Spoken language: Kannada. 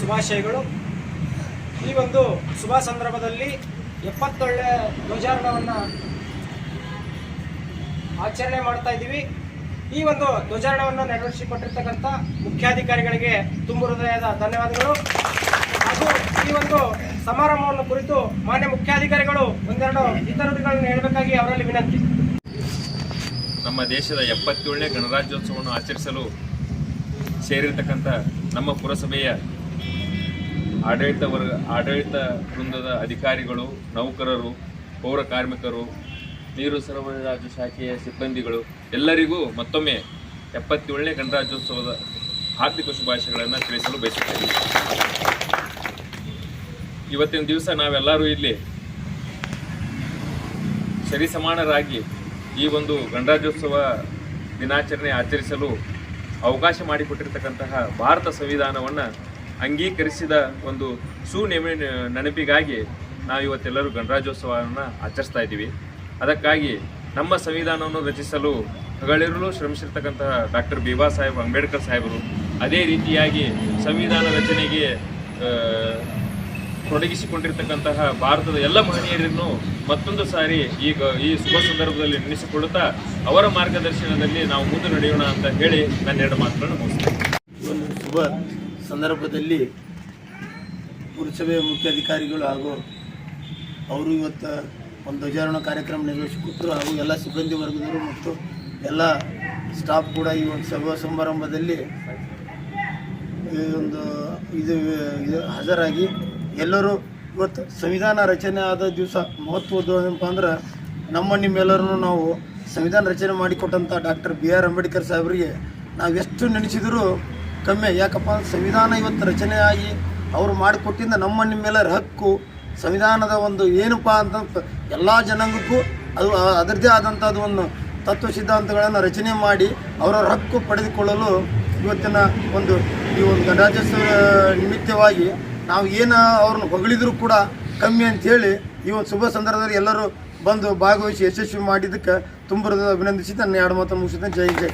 ಶುಭಾಶಯಗಳು. ಈ ಒಂದು ಶುಭ ಸಂದರ್ಭದಲ್ಲಿ ಎಪ್ಪತ್ತೊಳ್ಳೆ ಧ್ವಜಾರೋಹಣವನ್ನು ಆಚರಣೆ ಮಾಡ್ತಾ ಇದ್ದೀವಿ. ಈ ಒಂದು ಧ್ವಜಾರೋಹಣವನ್ನು ನೆರವೇರಿಸಿಕೊಟ್ಟಿರ್ತಕ್ಕಂಥ ಮುಖ್ಯಾಧಿಕಾರಿಗಳಿಗೆ ತುಂಬ ಹೃದಯದ ಧನ್ಯವಾದಗಳು. ಹಾಗೂ ಈ ಒಂದು ಸಮಾರಂಭವನ್ನು ಕುರಿತು ಮಾನ್ಯ ಮುಖ್ಯಾಧಿಕಾರಿಗಳು ಒಂದೆರಡು ಇತರಗಳನ್ನು ಹೇಳಬೇಕಾಗಿ ಅವರಲ್ಲಿ ವಿನಂತಿ. ನಮ್ಮ ದೇಶದ ಎಪ್ಪತ್ತೇಳನೇ ಗಣರಾಜ್ಯೋತ್ಸವವನ್ನು ಆಚರಿಸಲು ಸೇರಿರ್ತಕ್ಕಂಥ ನಮ್ಮ ಪುರಸಭೆಯ ಆಡಳಿತ ವರ್ಗ ಆಡಳಿತ ವೃಂದದ ಅಧಿಕಾರಿಗಳು, ನೌಕರರು, ಪೌರ ಕಾರ್ಮಿಕರು, ನೀರು ಸರಬರಾಜು ಶಾಖೆಯ ಸಿಬ್ಬಂದಿಗಳು, ಎಲ್ಲರಿಗೂ ಮತ್ತೊಮ್ಮೆ ಎಪ್ಪತ್ತೇಳನೇ ಗಣರಾಜ್ಯೋತ್ಸವದ ಹಾರ್ದಿಕ ಶುಭಾಶಯಗಳನ್ನು ತಿಳಿಸಲು ಬಯಸುತ್ತೇನೆ. ಇವತ್ತಿನ ದಿವಸ ನಾವೆಲ್ಲರೂ ಇಲ್ಲಿ ಸರಿಸಮಾನರಾಗಿ ಈ ಒಂದು ಗಣರಾಜ್ಯೋತ್ಸವ ದಿನಾಚರಣೆ ಆಚರಿಸಲು ಅವಕಾಶ ಮಾಡಿಕೊಟ್ಟಿರ್ತಕ್ಕಂತಹ ಭಾರತ ಸಂವಿಧಾನವನ್ನು ಅಂಗೀಕರಿಸಿದ ಒಂದು ಸುನೆಮ ನೆನಪಿಗಾಗಿ ನಾವು ಇವತ್ತೆಲ್ಲರೂ ಗಣರಾಜ್ಯೋತ್ಸವವನ್ನು ಆಚರಿಸ್ತಾ ಇದ್ದೀವಿ. ಅದಕ್ಕಾಗಿ ನಮ್ಮ ಸಂವಿಧಾನವನ್ನು ರಚಿಸಲು ಹಗಳಿರಲು ಶ್ರಮಿಸಿರ್ತಕ್ಕಂತಹ ಡಾಕ್ಟರ್ ಬಿ ಬಾ ಸಾಹೇಬ್ ಅಂಬೇಡ್ಕರ್ ಸಾಹೇಬರು ಅದೇ ರೀತಿಯಾಗಿ ಸಂವಿಧಾನ ರಚನೆಗೆ ತೊಡಗಿಸಿಕೊಂಡಿರ್ತಕ್ಕಂತಹ ಭಾರತದ ಎಲ್ಲ ಮಹನೀಯರನ್ನು ಮತ್ತೊಂದು ಸಾರಿ ಈಗ ಈ ಶುಭ ಸಂದರ್ಭದಲ್ಲಿ ನೆನೆಸಿಕೊಳ್ಳುತ್ತಾ ಅವರ ಮಾರ್ಗದರ್ಶನದಲ್ಲಿ ನಾವು ಮುಂದೆ ನಡೆಯೋಣ ಅಂತ ಹೇಳಿ ನನ್ನ ಎರಡು ಮಾತುಗಳನ್ನು ಮುಗಿಸ್ತೇನೆ. ಒಂದು ಶುಭ ಸಂದರ್ಭದಲ್ಲಿ ಪುರಸಭೆಯ ಮುಖ್ಯಾಧಿಕಾರಿಗಳು ಹಾಗೂ ಅವರು ಇವತ್ತು ಒಂದು ಧ್ವಜಾರೋಹಣ ಕಾರ್ಯಕ್ರಮ ನಿರ್ವಹಿಸಿಕೊಟ್ಟರು ಹಾಗೂ ಎಲ್ಲ ಸಿಬ್ಬಂದಿ ವರ್ಗದವರು ಮತ್ತು ಎಲ್ಲ ಸ್ಟಾಫ್ ಕೂಡ ಈ ಒಂದು ಸಭಾ ಸಮಾರಂಭದಲ್ಲಿ ಈ ಒಂದು ಇದು ಇದು ಹಾಜರಾಗಿ ಎಲ್ಲರೂ ಇವತ್ತು ಸಂವಿಧಾನ ರಚನೆ ಆದ ದಿವಸ ಮಹತ್ವದ್ದು ಏನಪ್ಪ ಅಂದ್ರೆ ನಮ್ಮ ನಿಮ್ಮೆಲ್ಲರೂ ನಾವು ಸಂವಿಧಾನ ರಚನೆ ಮಾಡಿಕೊಟ್ಟಂಥ ಡಾಕ್ಟರ್ ಬಿ ಆರ್ ಅಂಬೇಡ್ಕರ್ ಸಾಹೇಬರಿಗೆ ನಾವು ಎಷ್ಟು ನೆನೆಸಿದರೂ ಕಮ್ಮಿ. ಯಾಕಪ್ಪ ಸಂವಿಧಾನ ಇವತ್ತು ರಚನೆ ಆಗಿ ಅವರು ಮಾಡಿಕೊಟ್ಟಿಂದ ನಮ್ಮ ನಿಮ್ಮೆಲ್ಲರ ಹಕ್ಕು. ಸಂವಿಧಾನದ ಒಂದು ಏನಪ್ಪ ಅಂತ ಎಲ್ಲ ಜನಾಂಗಕ್ಕೂ ಅದು ಅದರದೇ ಅದರದ್ದೇ ಆದಂಥದ್ದು ಒಂದು ತತ್ವ ಸಿದ್ಧಾಂತಗಳನ್ನು ರಚನೆ ಮಾಡಿ ಅವರ ಹಕ್ಕು ಪಡೆದುಕೊಳ್ಳಲು ಇವತ್ತಿನ ಒಂದು ಈ ಒಂದು ಗಣರಾಜ್ಯೋತ್ಸವ ನಿಮಿತ್ತವಾಗಿ ನಾವು ಏನು ಅವ್ರನ್ನ ಹೊಗಳಿದರೂ ಕೂಡ ಕಮ್ಮಿ ಅಂಥೇಳಿ ಈ ಒಂದು ಶುಭ ಸಂದರ್ಭದಲ್ಲಿ ಎಲ್ಲರೂ ಬಂದು ಭಾಗವಹಿಸಿ ಯಶಸ್ವಿ ಮಾಡಿದ್ದಕ್ಕೆ ತುಂಬ ಅಭಿನಂದಿಸಿ. ನನ್ನ ಎರಡು ಮಾತನ್ನು ಮುಗಿಸಿದ್ದೇನೆ ಜೈ ಜೈ